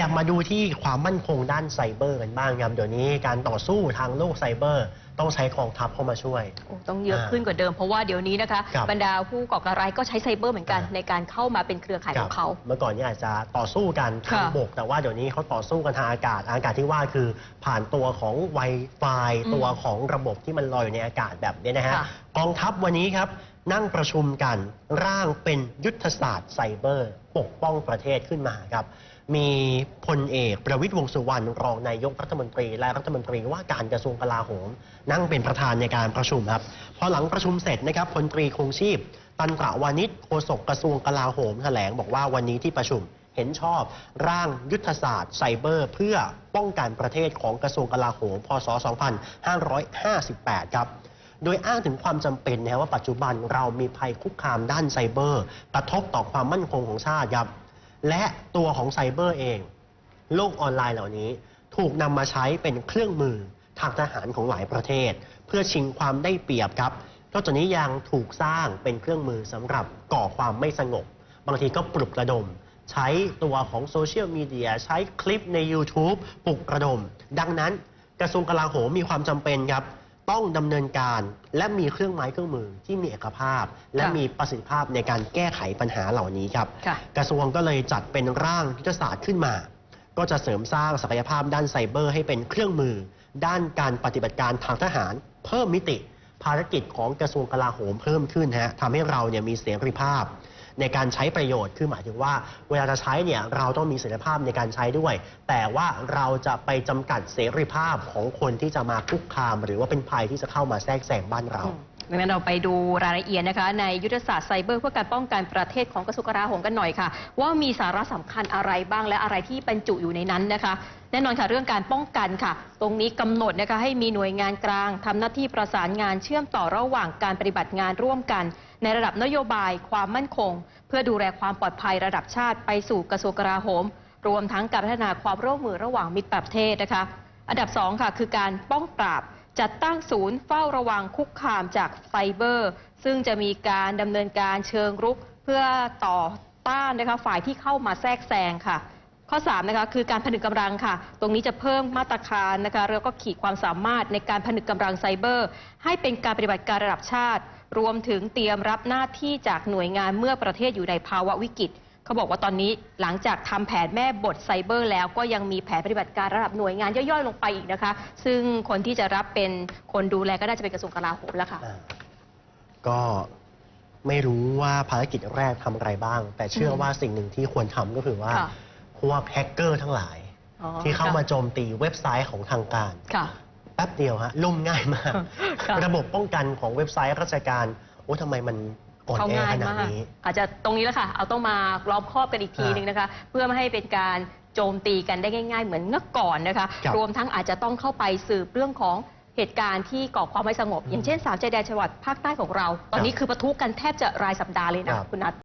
ยับมาดูที่ความมั่นคงด้านไซเบอร์กันบ้างครับเดี๋ยวนี้การต่อสู้ทางโลกไซเบอร์ ต้องใช้กองทัพเข้ามาช่วย โอ้ต้องเยอะขึ้นกว่าเดิมเพราะว่าเดี๋ยวนี้นะคะครับบรรดาผู้ก่อการร้ายก็ใช้ไซเบอร์เหมือนกัน อ่า ในการเข้ามาเป็นเครือข่ายของเขา เมื่อก่อนเนี่ยอาจจะต่อสู้กันทางค่ะบก แต่ว่าเดี๋ยวนี้เขาต่อสู้กันทางอากาศ อากาศที่ว่าคือผ่านตัวของ Wi-Fi อืมตัวของระบบที่มันลอยอยู่ในอากาศแบบนี้นะฮะ ค่ะ กองทัพวันนี้ครับ นั่งประชุมกันร่างเป็นยุทธศาสตร์ไซเบอร์ ปกป้องประเทศขึ้นมาครับ มีพลเอกประวิตยวงษ์สุวรรณรองนายกรัฐมนตรี และรัฐมนตรีว่าการกระทรวงกลาโหม นั่งเป็นประธานในการประชุมครับพอหลังประชุมเสร็จนะครับพลตรีคงชีพ ตันตระวานิชโฆษกกระทรวงกลาโหมแถลงบอกว่าวันนี้ที่ประชุมเห็นชอบร่างยุทธศาสตร์ไซเบอร์ เพื่อป้องกันประเทศของกระทรวงกลาโหม พศ 2558 ครับโดยอ้างถึงความจำเป็นนะว่าปัจจุบันเรามีภัยคุกคามด้านไซเบอร์ กระทบต่อความมั่นคงของชาติครับ และตัวของไซเบอร์เอง โลกออนไลน์เหล่านี้ ถูกนำมาใช้เป็นเครื่องมือทางทหารของหลายประเทศ เพื่อชิงความได้เปรียบครับนอกจากนี้ยังถูกสร้างเป็นเครื่องมือสำหรับก่อความไม่สงบ บางทีก็ปลุกระดม ใช้ตัวของโซเชียลมีเดียใช้คลิปใน YouTube ปลุกระดม ดังนั้นกระทรวงกลาโหมมีความจำเป็นครับ ต้องดำเนินการและมีเครื่องไม้เครื่องมือที่มีเอกภาพ และค่ะมีประสิทธิภาพในการแก้ไขปัญหาเหล่านี้ครับ ค่ะ กระทรวงก็เลยจัดเป็นร่างยุทธศาสตร์ขึ้นมา ก็จะเสริมสร้างศักยภาพด้านไซเบอร์ให้เป็นเครื่องมือ ด้านการปฏิบัติการทางทหาร เพิ่มมิติ ภารกิจของกระทรวงกลาโหมเพิ่มขึ้นฮะทำให้เราเนี่ยมีเสรีภาพ ในการใช้ประโยชน์ คือหมายถึงว่า เวลาจะใช้เนี่ยเราต้องมีเสรีภาพในการใช้ด้วย แต่ว่าเราจะไปจำกัดเสรีภาพของคนที่จะมาคุกคาม หรือว่าเป็นภัยที่จะเข้ามาแทรกแซงบ้านเรา ดังนั้นเราไปดูรายละเอียดนะคะ ในยุทธศาสตร์ไซเบอร์เพื่อการป้องกันประเทศของกระทรวงกลาโหมกันหน่อยค่ะ ว่ามีสาระสำคัญอะไรบ้างและอะไรที่บรรจุอยู่ในนั้นนะคะ แน่นอนค่ะเรื่องการป้องกันค่ะ ตรงนี้กำหนดนะคะให้มีหน่วยงานกลางทำหน้าที่ประสานงานเชื่อมต่อระหว่างการปฏิบัติงานร่วมกัน ในระดับนโยบาย ความมั่นคง เพื่อดูแลความปลอดภัยระดับชาติไปสู่กระทรวงกลาโหม รวมทั้งการพัฒนาความร่วมมือระหว่างมิตรประเทศนะคะ อันดับสองค่ะคือการป้องปราบ จัดตั้งศูนย์เฝ้าระวังคุกคามจากไซเบอร์ ซึ่งจะมีการดำเนินการเชิงรุกเพื่อต่อต้านนะคะฝ่ายที่เข้ามาแทรกแซงค่ะ ข้อ3นะคะคือการผนึกกำลังค่ะ ตรงนี้จะเพิ่มมาตรการนะคะแล้วก็ขีดความสามารถในการผนึกกำลังไซเบอร์ ให้เป็นการปฏิบัติการระดับชาติ รวมถึงเตรียมรับหน้าที่จากหน่วยงานเมื่อประเทศอยู่ในภาวะวิกฤต เขาบอกว่าตอนนี้หลังจากทำแผนแม่บทไซเบอร์แล้วก็ยังมีแผนปฏิบัติการระดับหน่วยงานย่อยๆลงไปอีกนะคะ ซึ่งคนที่จะรับเป็นคนดูแลก็น่าจะเป็นกระทรวงกลาโหมแล้วค่ะอ่าก็ไม่รู้ว่าภารกิจแรกทำอะไรบ้าง แต่เชื่อว่าสิ่งหนึ่งที่ควรทำก็คือว่าค่ะพวกแฮกเกอร์ทั้งหลายอ๋อที่เข้ามาค่ะโจมตีเว็บไซต์ของทางการค่ะแป๊บเดียวฮะล่มง่ายมากค่ะระบบป้องกันของเว็บไซต์ราชการโอ้ทำไมมัน อ่อนเข้าแอง่ายขนาดมากนี้ อาจจะตรงนี้แหละค่ะ เอาต้องมาล้อมครอบกันอีกทีอ่าหนึ่งนะคะ เพื่อไม่ให้เป็นการโจมตีกันได้ง่าย ๆ เหมือนเมื่อก่อนนะคะครับรวมทั้งอาจจะต้องเข้าไปสืบเรื่องของเหตุการณ์ที่ก่อความไม่สงบอืมอย่างเช่นสามชายแดนจังหวัดภาคใต้ของเรา ตอนนี้คือประทุกันแทบจะรายสัปดาห์เลยนะครับ คุณนัท